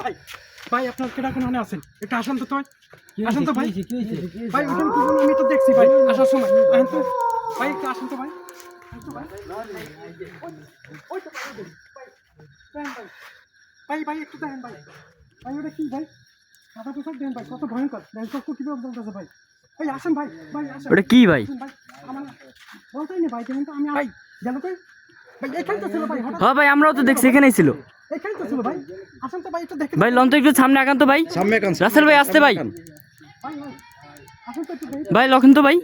ভাই ভাই আপনার কেটা কোন আছেন? একটু আসেন তো ভাই। আসেন তো ভাই। ভাই ওখানে কি আমি তো দেখছি ভাই আসার সময়। আসেন তো। ভাই একটু আসেন তো ভাই। ভাই। তো ভাই, একটু দেখেন ভাই। ভাই ওটা কি ভাই? সাদা পোশাক দেন ভাই কত ভয়ঙ্কর। দেখেন চক্ষু কীভাবে বলতেছে ভাই। ভাই আসেন ভাই ভাই আসেন। ওটা কি ভাই? আমার বলতেই না ভাই দেখেন তো আমি ভাই গেল কই? ভাই এখানে তো ছিল ভাই হ্যাঁ ভাই আমরাও তো দেখছি এখানেই ছিল। এখানে তো ছিল ভাই। আসেন তো ভাই একটু দেখেন। ভাই লন তো একটু সামনে আগান তো ভাই। সামনে রাসেল ভাই আসতে ভাই। ভাই আসেন তো ভাই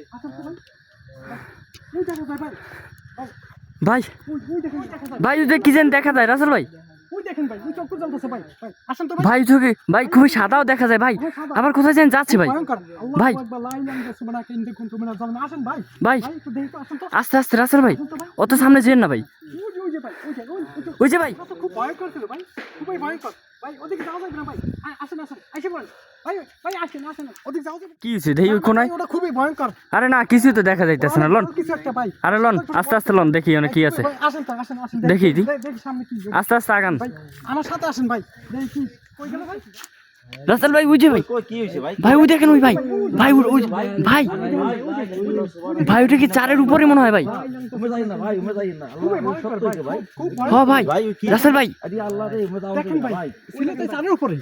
ভাই। ভাই। ওই কি যেন দেখা যায় রাসেল ভাই। ভাই ওই ভাই। ভাই আসেন তো ভাই। ভাই তোকে ভাই খুবই সাদাও দেখা যায় ভাই। আবার কোথায় যেন যাচ্ছে ভাই। ভাই। ভাই। ভাই। ভাই একটু দেখি তো আসেন তো। আস্তে আস্তে রাসেল ভাই। অত সামনে যেন না ভাই। যে ভাই। খুব ভয়ঙ্কর ছিল ভাই। খুবই ভয়ঙ্কর। ভাই ওদিকে যাওয়া যাবে না ভাই। আ- আসেন আসেন। আইসে পড়েন। ভাই ভাই আসেন আসেন। ওদিকে যাওয়া যাবে। কি হয়েছে? দেখি ওই কোনায় ওটা খুবই ভয়ঙ্কর। আরে না কিছু তো দেখা যাইতেছে না লন। কিছু একটা ভাই। আরে লন আস্তে আস্তে লন দেখি ওখানে কি আছে। আসেন তো আসেন আসেন। দেখি, দেখি সামনে কি আস্তে আস্তে আগান। ভাই আমার সাথে আসেন ভাই। দেখি কই গেল ভাই? রাসেল ভাই ওই যে ভাই। কি ভাই? ওই দেখেন ওই ভাই। ভাই ওই- ভাই। ভাই ওটা কি চারের উপরে মনে হয় ভাই? উমে ভাই উমে যাই না। আল্লাহ ভয়ঙ্কর ভাই। ভাই হ ভাই। ভাই ওই কি? রাসেল ভাই। চারের উপরে।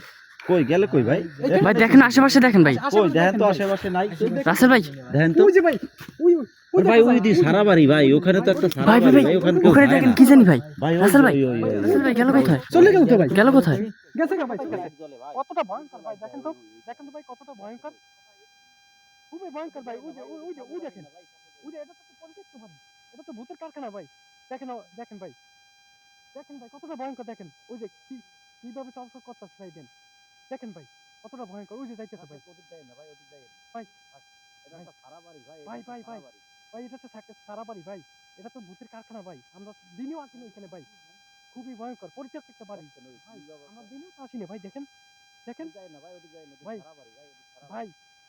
কই গেলে কই ভাই? ভাই দেখেন আশেপাশে দেখেন ভাই। কই দেখেন তো আশেপাশে নাই। রাসেল ভাই দেখেন তো ওই যে ভাই ওই ভাই ওই। দি সারা বাড়ি ভাই ওখানে তো একটা সারা ভাই ভাই বাড়ি ভাই ভাই ওখানে দেখেন। কি জানি ভাই? রাসেল ভাই। রাসেল ভাই গেল কোথায়? চলে গেল তো ভাই গেল কোথায়? গেছে গা ভাই কতটা ভয়ঙ্কর ভাই দেখেন তো দেখেন তো ভাই কতটা ভয়ঙ্কর। খুবই ভয়ঙ্কর ভাই ওই যে ওই- যে ওই দেখেন। ওই যে এটা তো পরিত্যক্ত ভাই এটা তো ভূতের কারখানা ভাই। দেখেন দেখেন ভাই। দেখেন ভাই কতটা ভয়ঙ্কর দেখেন। ওই যে কি কীভাবে চলচল করতেছে ভাই দেন দেখেন ভাই কতটা ভয়ঙ্কর ওই যে যাইতেছে ভাই। ভাই ভাই ভাই ভাই ভাই এটা তো থাকে সারা বাড়ি ভাই। এটা তো ভূতের কারখানা ভাই। আমরা দিনেও আসিনি এখানে ভাই। খুবই ভয়ঙ্কর পরিত্যক্ত একটা বাড়ি। ভাই আমরা দিনেও তো আসিনি ভাই দেখেন। দেখেন। ভাই ভাই।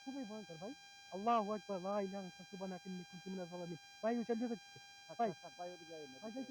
খুবই ভয়ঙ্কর ভাই। আল্লাহ আকবার লা ইলাহা ইল্লাল্লাহ সুবহানাকা ইন্নী কুনতু মিনাজ জালিমিন ভাই ওই চলে যাচ্ছে। ভাই। ভাই যাইতে